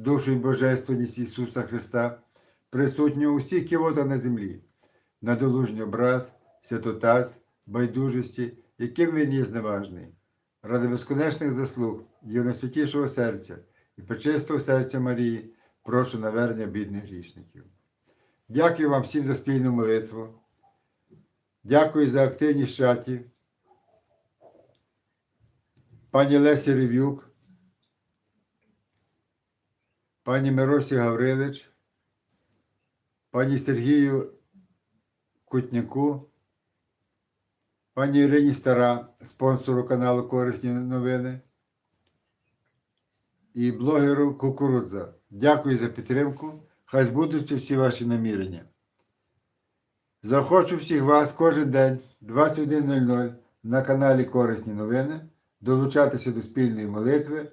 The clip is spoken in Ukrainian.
душу і божественність Ісуса Христа, присутнього у всіх кивотах на землі, надолужній образ, святотаз, байдужості, яким він є зневажний, ради безконечних заслуг Його найсвятішого серця і пречистого серця Марії, прошу навернення бідних грішників. Дякую вам всім за спільну молитву. Дякую за активність чаті. Пані Лесі Рев'юк, пані Миросі Гаврилич, пані Сергію Кутняку, пані Ірині Стара, спонсору каналу Корисні новини, і блогеру Кукурудза. Дякую за підтримку. Хай збудуться всі ваші намірення. Захочу всіх вас кожен день 21.00 на каналі Корисні новини долучатися до спільної молитви